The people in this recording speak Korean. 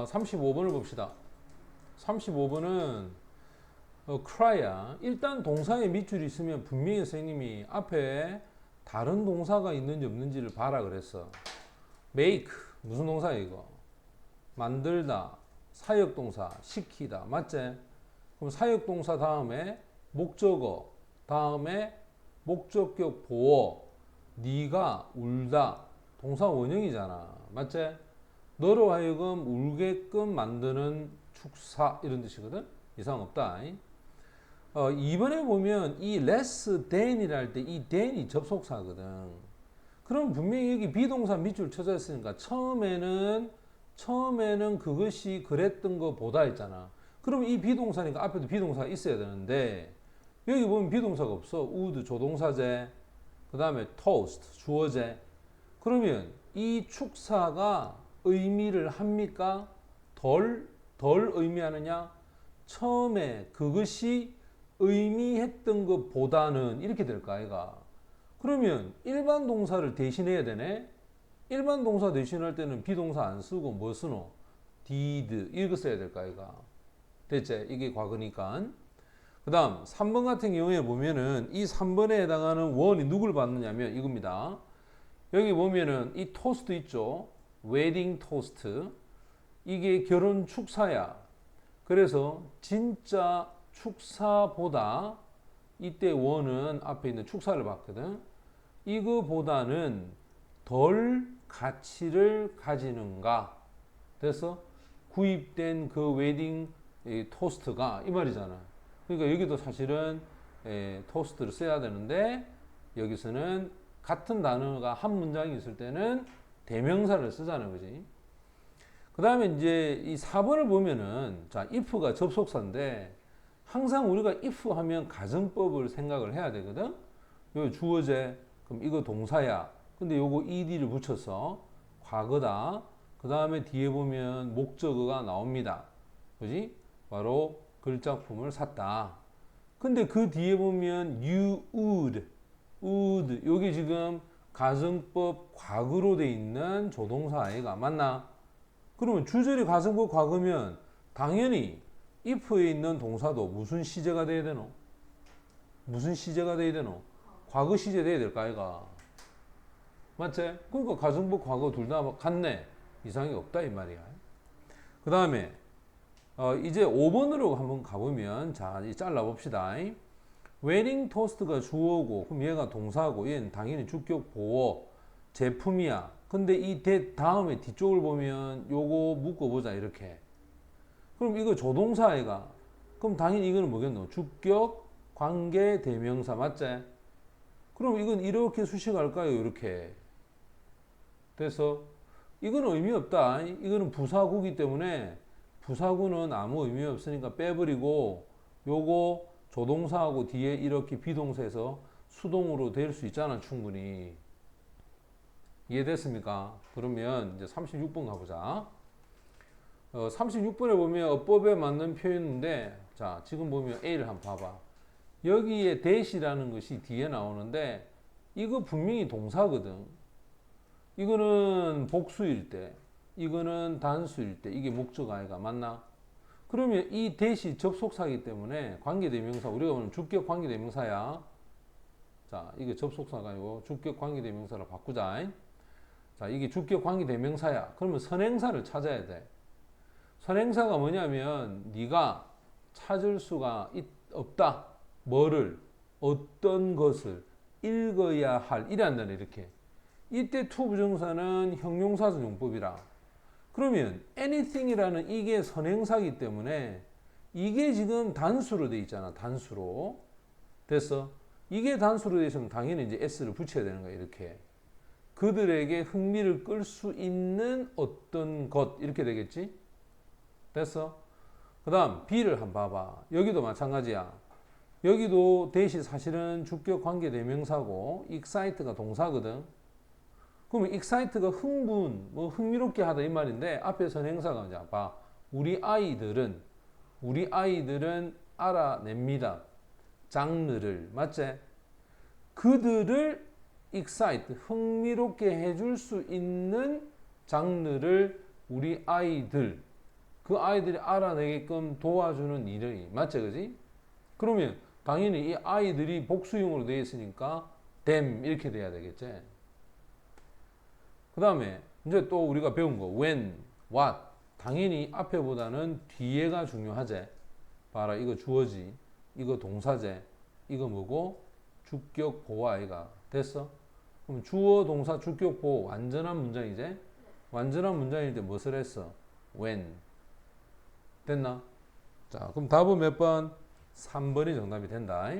어, 35번을 봅시다. 35번은 어, cry야. 일단 동사에 밑줄이 있으면 분명히 선생님이 앞에 다른 동사가 있는지 없는지를 봐라 그랬어. make 무슨 동사야 이거? 만들다, 사역동사, 시키다, 맞지? 그럼 사역동사 다음에 목적어, 다음에 목적격 보어, 네가 울다, 동사 원형이잖아, 맞지? 너로 하여금 울게끔 만드는 축사 이런 뜻이거든. 이상 없다. 어, 이번에 보면 이 less than이라 할때이 than이 접속사거든. 그럼 분명히 여기 비동사 밑줄 쳐져 있으니까 처음에는 처음에는 그것이 그랬던 것보다 있잖아. 그럼 이 비동사니까 앞에도 비동사가 있어야 되는데 여기 보면 비동사가 없어. would 조동사제, 그 다음에 toast 주어제. 그러면 이 축사가 의미를 합니까? 덜, 덜 의미하느냐? 처음에 그것이 의미했던 것보다는 이렇게 될까, 아이가? 그러면 일반 동사를 대신해야 되네? 일반 동사 대신할 때는 비동사 안 쓰고 뭐 쓰노? did 이거 써야 될까 이가 됐지? 이게 과거니까 그 다음 3번 같은 경우에 보면은 이 3번에 해당하는 원이 누굴 받느냐면 이겁니다 여기 보면은 이 토스트 있죠 웨딩 토스트 이게 결혼 축사야 그래서 진짜 축사보다 이때 원은 앞에 있는 축사를 봤거든 이거보다는 덜 가치를 가지는가? 그래서 구입된 그 웨딩 이 토스트가 이 말이잖아. 그러니까 여기도 사실은 에, 토스트를 써야 되는데 여기서는 같은 단어가 한 문장이 있을 때는 대명사를 쓰잖아요, 그지? 그 다음에 이제 이 4번을 보면은 자, if가 접속사인데 항상 우리가 if 하면 가정법을 생각을 해야 되거든. 요 주어제 그럼 이거 동사야. 근데 요거 ed를 붙여서 과거다. 그 다음에 뒤에 보면 목적어가 나옵니다. 그지? 바로 글작품을 샀다. 근데 그 뒤에 보면 you would, would 요게 지금 가정법 과거로 돼 있는 조동사 아이가 맞나? 그러면 주절이 가정법 과거면 당연히 if에 있는 동사도 무슨 시제가 돼야 되노? 무슨 시제가 돼야 되노? 과거 시제 돼야 될까 아이가? 맞지? 그러니까 가정법 과거 둘 다 같네. 이상이 없다 이 말이야. 그 다음에 어, 이제 5번으로 한번 가보면 자, 이 잘라 봅시다. 웨딩 토스트가 주어고 그럼 얘가 동사고 얘는 당연히 주격 보어 제품이야. 근데 이 대 다음에 뒤쪽을 보면 요거 묶어 보자 이렇게. 그럼 이거 조동사 아이가. 그럼 당연히 이거는 뭐겠노? 주격 관계 대명사 맞지? 그럼 이건 이렇게 수식할까요? 이렇게. 그래서 이거는 의미 없다. 이거는 부사구기 때문에 부사구는 아무 의미 없으니까 빼버리고 요거 조동사하고 뒤에 이렇게 비동사에서 수동으로 될 수 있잖아 충분히 이해됐습니까? 그러면 이제 36번 가보자. 어, 36번에 보면 어법에 맞는 표현인데 자 지금 보면 A를 한번 봐봐. 여기에 대시라는 것이 뒤에 나오는데 이거 분명히 동사거든. 이거는 복수일 때, 이거는 단수일 때, 이게 목적 아이가 맞나? 그러면 이 대시 접속사이기 때문에 관계대명사, 우리가 보는 주격 관계대명사야. 자, 이게 접속사가 아니고 주격 관계대명사로 바꾸자. 자, 이게 주격 관계대명사야. 그러면 선행사를 찾아야 돼. 선행사가 뭐냐면 네가 찾을 수가 있, 없다. 뭐를 어떤 것을 읽어야 할 이란다네 이렇게. 이때 투 부정사는 형용사선 용법이라. 그러면 anything이라는 이게 선행사기 때문에 이게 지금 단수로 돼 있잖아. 단수로. 됐어? 이게 단수로 돼 있으면 당연히 이제 s를 붙여야 되는 거야. 이렇게. 그들에게 흥미를 끌 수 있는 어떤 것 이렇게 되겠지? 됐어? 그 다음 B를 한번 봐봐. 여기도 마찬가지야. 여기도 대시 사실은 주격 관계 대명사고 excite가 동사거든. 그러면 excite가 흥분, 뭐 흥미롭게 하다 이 말인데 앞에 선행사가 이제 봐. 우리 아이들은 우리 아이들은 알아냅니다. 장르를 맞지? 그들을 excite 흥미롭게 해줄 수 있는 장르를 우리 아이들 그 아이들이 알아내게끔 도와주는 일이 맞지 그지? 그러면 당연히 이 아이들이 복수형으로 되어 있으니까 them 이렇게 돼야 되겠지. 그 다음에 이제 또 우리가 배운 거 when, what 당연히 앞에보다는 뒤에가 중요하지. 봐라 이거 주어지, 이거 동사제, 이거 뭐고 주격 보호 아이가 됐어? 그럼 주어 동사 주격 보호 완전한 문장이제. 완전한 문장일 때 무엇을 했어? when 됐나? 자 그럼 답은 몇 번? 3번이 정답이 된다.